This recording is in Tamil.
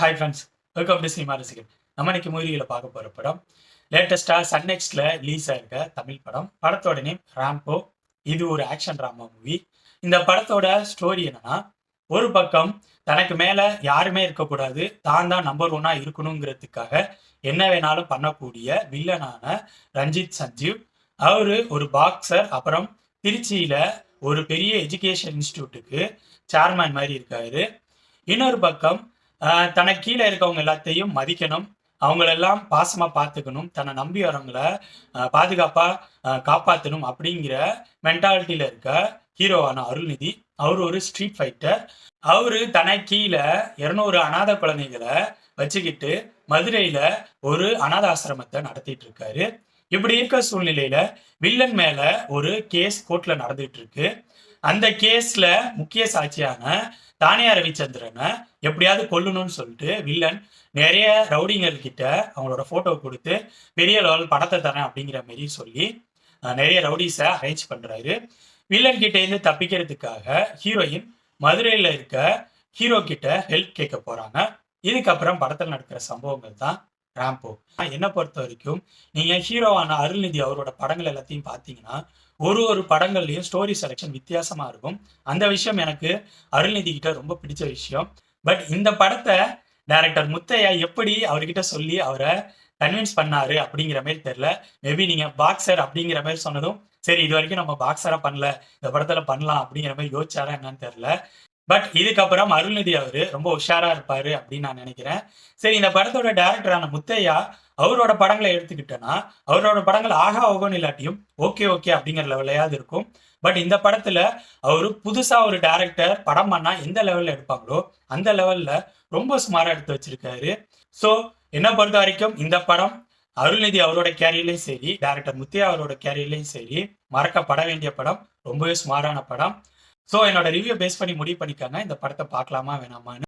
Hi friends welcome to cinema ரசிகர் நம்ம இன்னைக்கு மூவியில் பார்க்க போகிற படம் லேட்டஸ்ட்டாக சன் நெக்ஸ்ட்ல ரிலீஸ் ஆயிருக்க தமிழ் படம். படத்தோட நேம் ராம்போ இது ஒரு ஆக்ஷன் ட்ராமா மூவி இந்த படத்தோட ஸ்டோரி என்னன்னா ஒரு பக்கம் தனக்கு மேலே யாருமே இருக்கக்கூடாது தான் தான் நம்பர் ஒன்னா இருக்கணுங்கிறதுக்காக என்ன வேணாலும் பண்ணக்கூடிய வில்லனான ரஞ்சித் சஞ்சீவ். அவரு ஒரு பாக்ஸர் அப்புறம் திருச்சியில ஒரு பெரிய எஜுகேஷன் இன்ஸ்டியூட்டுக்கு சேர்மேன் மாதிரி இருக்காரு. இன்னொரு பக்கம் தனக்கு கீழே இருக்கவங்க எல்லாத்தையும் மதிக்கணும். அவங்களெல்லாம் பாசமா பார்த்துக்கணும். தன்னை நம்பி வரவங்கள ஆஹ், பாதுகாப்பா ஆஹ், காப்பாத்தணும் அப்படிங்கிற மென்டாலிட்டியில இருக்க ஹீரோவான அருள்நிதி. அவர் ஒரு ஸ்ட்ரீட் ஃபைட்டர் அவரு தன கீழே இருநூறு அனாதை குழந்தைகளை வச்சுக்கிட்டு மதுரையில ஒரு அனாதாசிரமத்தை நடத்திட்டு இருக்காரு. இப்படி இருக்க சூழ்நிலையில வில்லன் மேல ஒரு கேஸ் கோர்ட்ல நடந்துட்டு இருக்கு அந்த கேஸ்ல முக்கிய சாட்சியான தானியா ரவிச்சந்திரனை எப்படியாவது கொல்லணும்னு சொல்லிட்டு வில்லன் நிறைய ரவுடிங்கள் கிட்ட அவங்களோட போட்டோ கொடுத்து பெரிய லெவல் படத்தை தரேன் அப்படிங்கிற மாரி சொல்லி நிறைய ரவுடிஸை அரேஞ்ச் பண்றாரு. வில்லன் கிட்ட இருந்து தப்பிக்கிறதுக்காக ஹீரோயின் மதுரையில இருக்க ஹீரோ கிட்ட ஹெல்ப் கேட்க போறாங்க. இதுக்கப்புறம் படத்தில் நடக்கிற சம்பவங்கள் தான் ராம்போ என்னை பொறுத்த வரைக்கும் நீங்க ஹீரோவான அருள்நிதி அவரோட படங்கள் எல்லாத்தையும் பார்த்தீங்கன்னா ஒரு ஒரு படங்கள்லயும் ஸ்டோரி செலெக்ஷன் வித்தியாசமா இருக்கும். அந்த விஷயம் எனக்கு அருள்நிதி கிட்ட ரொம்ப பிடிச்ச விஷயம். பட் இந்த படத்தை டைரக்டர் முத்தையா எப்படி அவர்கிட்ட சொல்லி அவரை கன்வின்ஸ் பண்ணாரு அப்படிங்கிற மாதிரி தெரியல. மேபி நீங்க பாக்ஸர் அப்படிங்கிற மாதிரி சொன்னதும் சரி இது வரைக்கும் நம்ம பாக்ஸரா பண்ணல இந்த படத்துல பண்ணலாம் அப்படிங்கிற மாதிரி யோசிச்சாரா என்னன்னு தெரியல. பட் இதுக்கப்புறம் அருள்நிதி அவரு ரொம்ப உஷாரா இருப்பாரு அப்படின்னு நான் நினைக்கிறேன். சரி இந்த படத்தோட டேரக்டரான முத்தையா அவரோட படங்களை எடுத்துக்கிட்டேன்னா அவரோட படங்கள் ஆகா ஓகோன்னு இல்லாட்டியும் ஓகே ஓகே அப்படிங்கிற லெவலையாவது இருக்கும். பட் இந்த படத்துல அவரு புதுசா ஒரு டேரக்டர் படம் பண்ணா எந்த லெவல்ல எடுப்பாங்களோ அந்த லெவல்ல ரொம்ப சுமாரா எடுத்து வச்சிருக்காரு. ஸோ என்ன பொறுத்த வரைக்கும் இந்த படம் அருள்நிதி அவரோட கேரியர்லையும் சரி டேரக்டர் முத்தையா அவரோட கேரியர்லையும் சரி மறக்கப்பட வேண்டிய படம் ரொம்பவே சுமாரான படம். ஸோ என்னோட ரிவ்யூ பேஸ் பண்ணி முடிவு பண்ணிக்காங்க. இந்த படத்தை பார்க்கலாமா வேணாமான்னு.